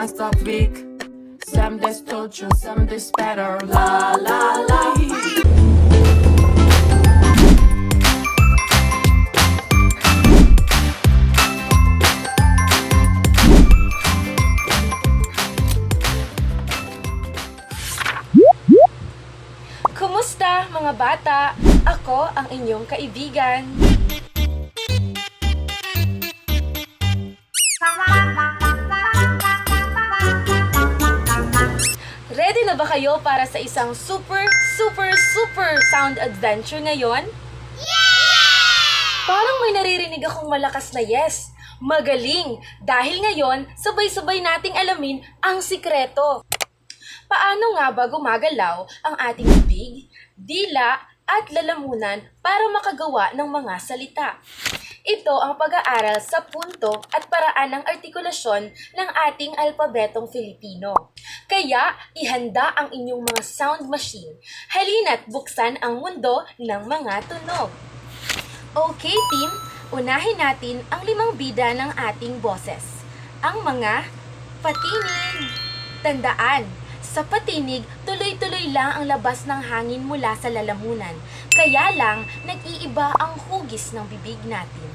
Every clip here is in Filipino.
nastavik Sem destočio, sem despair La la la Kumusta mga bata? Ako ang inyong kaibigan. Ba kayo para sa isang super, super, super sound adventure ngayon? Parang may naririnig akong malakas na yes. Magaling! Dahil ngayon, sabay-sabay nating alamin ang sikreto. Paano nga ba gumagalaw ang ating bibig, dila, at lalamunan para makagawa ng mga salita? Ito ang pag-aaral sa punto at paraan ng artikulasyon ng ating alpabetong Filipino. Kaya, ihanda ang inyong mga sound machine. Halina't buksan ang mundo ng mga tunog. Okay, team, unahin natin ang limang bida ng ating boses. Ang mga patinig. Tandaan, sa patinig, tuloy-tuloy lang ang labas ng hangin mula sa lalamunan. Kaya lang, nag-iiba ang hugis ng bibig natin.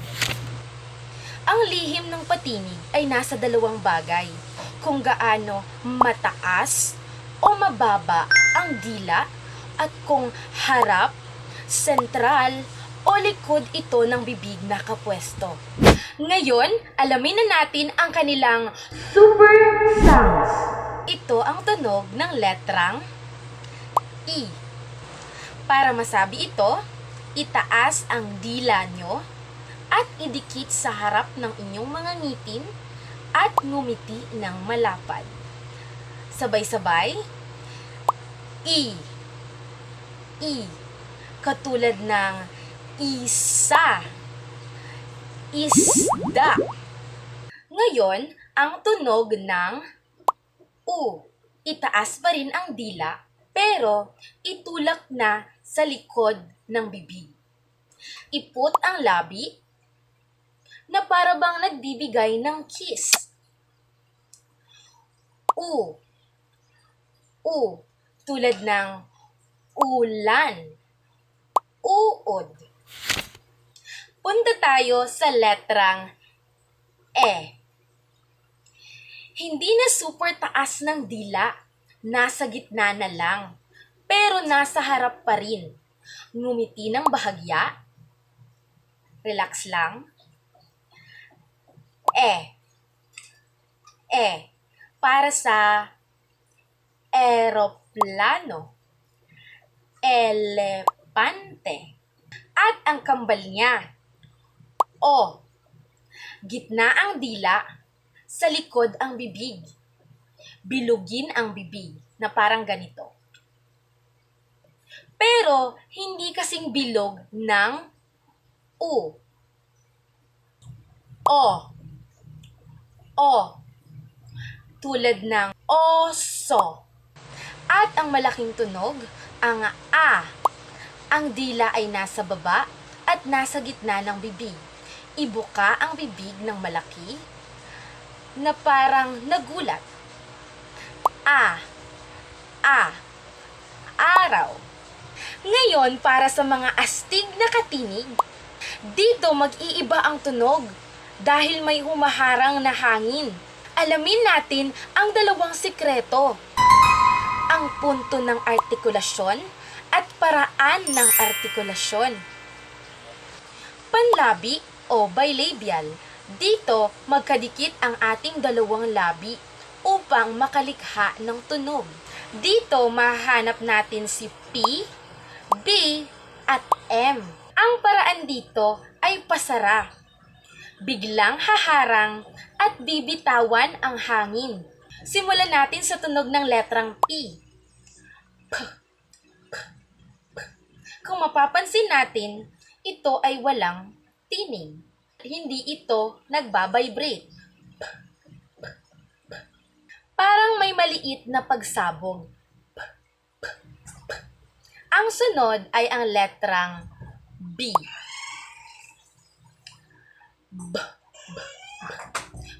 Ang lihim ng patinig ay nasa dalawang bagay. Kung gaano mataas o mababa ang dila at kung harap, sentral o likod ito ng bibig na kapwesto. Ngayon, alamin na natin ang kanilang super sounds. Ito ang tunog ng letrang E. Para masabi ito, itaas ang dila nyo at idikit sa harap ng inyong mga ngipin at ngumiti ng malapad. Sabay-sabay, E. E. Katulad ng isa, isda. Ngayon, ang tunog ng U. Itaas pa rin ang dila, pero itulak na sa likod ng bibig. Ipot ang labi na para bang nagbibigay ng kiss. U. U. Tulad ng ulan. Uod. Punta tayo sa letrang E. Hindi na super taas ng dila. Nasa gitna na lang. Pero nasa harap pa rin. Ngumiti ng bahagya. Relax lang. E. E. Para sa eroplano. Elepante. At ang kambal niya. O. Gitna ang dila sa likod ang bibig. Bilugin ang bibig na parang ganito. Pero hindi kasing bilog ng U. O. O. Tulad ng oso. At ang malaking tunog, ang A. Ang dila ay nasa baba at nasa gitna ng bibig. Ibuka ang bibig ng malaki na parang nagulat. A. A. Araw. Ngayon, para sa mga astig na katinig, dito mag-iiba ang tunog dahil may humaharang na hangin. Alamin natin ang dalawang sikreto. Ang punto ng artikulasyon at paraan ng artikulasyon. Panlabi o bilabial dito, magkadikit ang ating dalawang labi upang makalikha ng tunog. Dito, mahanap natin si P, B, at M. Ang paraan dito ay pasara. Biglang haharang at bibitawan ang hangin. Simulan natin sa tunog ng letrang P. P, P, P. Kung mapapansin natin, ito ay walang tining hindi ito nagbabibrate. Parang may maliit na pagsabog. Ang sunod ay ang letrang B.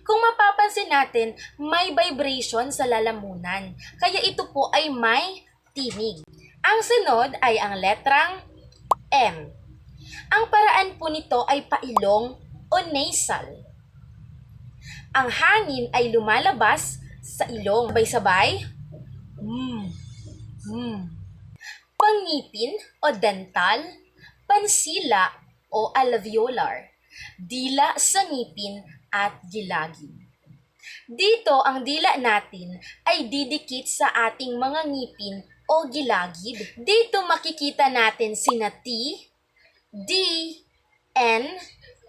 Kung mapapansin natin, may vibration sa lalamunan. Kaya ito po ay may tinig. Ang sunod ay ang letrang M. Ang paraan po nito ay pailong o nasal. Ang hangin ay lumalabas sa ilong. Sabay-sabay. Mm. Mm. Pangipin o dental, pansila o alveolar, dila sa ngipin at gilagid. Dito ang dila natin ay didikit sa ating mga ngipin o gilagid. Dito makikita natin sina T, D, N,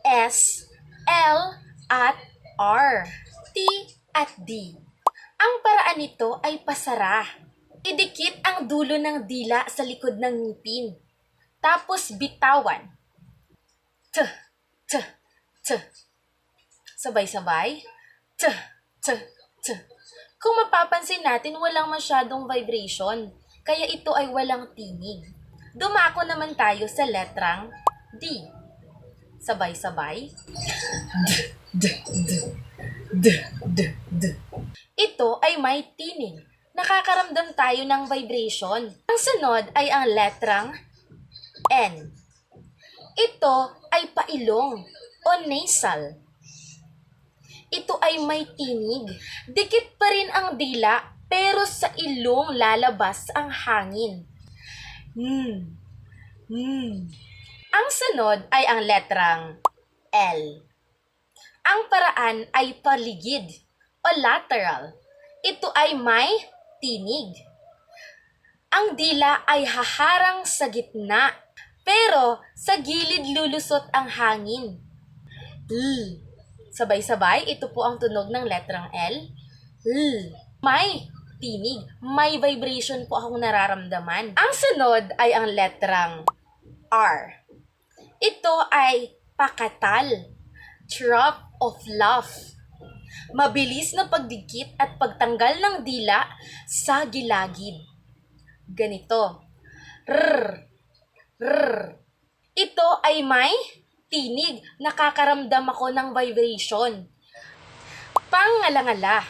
S, L, at R. T at D. Ang paraan nito ay pasara. Idikit ang dulo ng dila sa likod ng ngipin. Tapos bitawan. T, t, t. Sabay-sabay. T, t, t. Kung mapapansin natin, walang masyadong vibration. Kaya ito ay walang tinig. Dumako naman tayo sa letrang D. Sabay-sabay. D, d, d, d, d. Ito ay may tinig. Nakakaramdam tayo ng vibration. Ang sunod ay ang letrang N. Ito ay pailong o nasal. Ito ay may tinig. Dikit pa rin ang dila pero sa ilong lalabas ang hangin. Hmm. Hmm. Ang sunod ay ang letrang L. Ang paraan ay paligid o lateral. Ito ay may tinig. Ang dila ay haharang sa gitna, pero sa gilid lulusot ang hangin. L. Sabay-sabay, ito po ang tunog ng letrang L. L. May tinig, may vibration po akong nararamdaman. Ang sunod ay ang letrang R. Ito ay pakatal, drop of love. Mabilis na pagdikit at pagtanggal ng dila sa gilagid. Ganito. Rrr. Rrr. Ito ay may tinig. Nakakaramdam ako ng vibration. Pangalangala.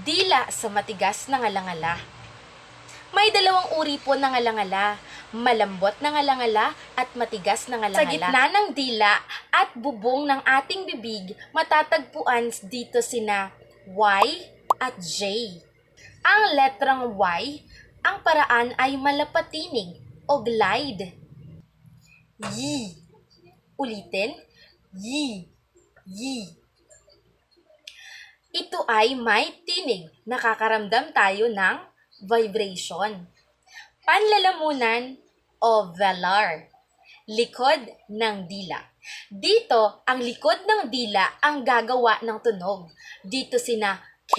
Dila sa matigas na ngalangala. May dalawang uri po ng ngalangala. Malambot na ngalangala at matigas na ngalangala. Sa gitna ng dila at bubong ng ating bibig, matatagpuan dito sina Y at J. Ang letrang Y, ang paraan ay malapatinig o glide. Y. Ulitin. Y. Y. Ito ay may tinig. Nakakaramdam tayo ng vibration. Panlalamunan o velar. Likod ng dila. Dito, ang likod ng dila ang gagawa ng tunog. Dito sina K,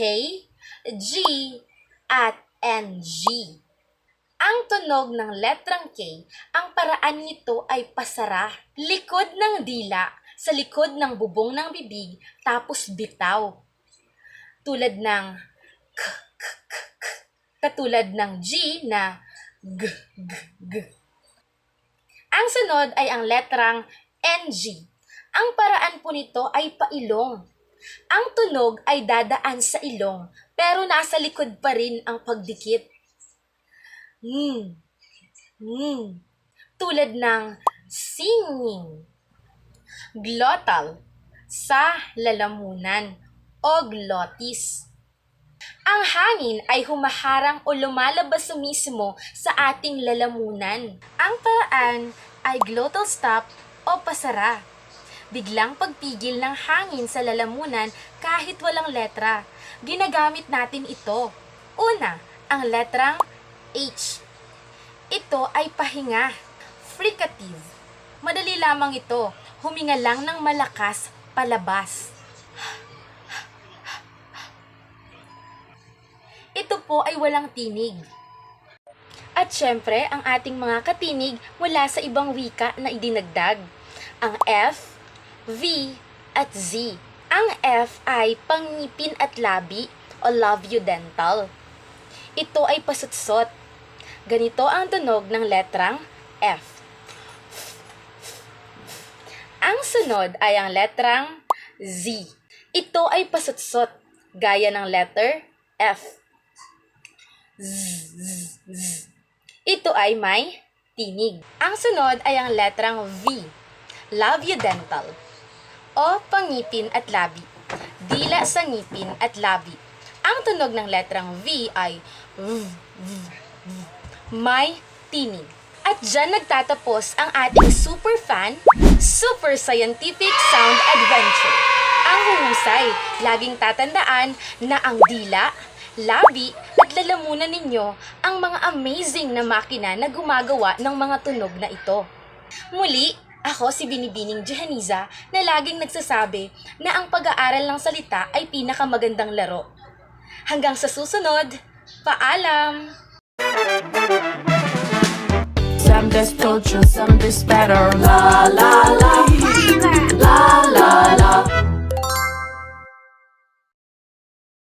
G, at NG. Ang tunog ng letrang K, ang paraan nito ay pasara. Likod ng dila sa likod ng bubong ng bibig tapos bitaw. Tulad ng k, k, k, k. Katulad ng G na g, g, g. Ang sunod ay ang letrang NG. Ang paraan po nito ay pailong. Ang tunog ay dadaan sa ilong, pero nasa likod pa rin ang pagdikit. Hmm. Hmm. Tulad ng singing. Glottal. Sa lalamunan o glottis. Ang hangin ay humaharang o lumalabas mismo sa ating lalamunan. Ang paraan ay glottal stop o pasara. Biglang pagpigil ng hangin sa lalamunan kahit walang letra. Ginagamit natin ito. Una, ang letrang H. Ito ay pahinga. Fricative. Madali lamang ito. Huminga lang ng malakas palabas. Ito po ay walang tinig. At syempre, ang ating mga katinig mula sa ibang wika na idinagdag. Ang F, V, at Z. Ang F ay pangipin at labi o labiodental. Ito ay pasutsot. Ganito ang tunog ng letrang F. Ang sunod ay ang letrang Z. Ito ay pasutsot, gaya ng letter F. Ito ay may tinig. Ang sunod ay ang letrang V, labiodental, o pangipin at labi, dila sa ngipin at labi. Ang tunog ng letrang V ay V, V, may tinig. At dyan nagtatapos ang ating super fan, super scientific sound adventure. Ang huhusay, laging tatandaan na ang dila, labi at lalamunan ninyo ang mga amazing na makina na gumagawa ng mga tunog na ito. Muli, ako si Binibining Jehaniza na laging nagsasabi na ang pag-aaral ng salita ay pinakamagandang laro. Hanggang sa susunod, paalam! This culture, some this better. La la la. La la la.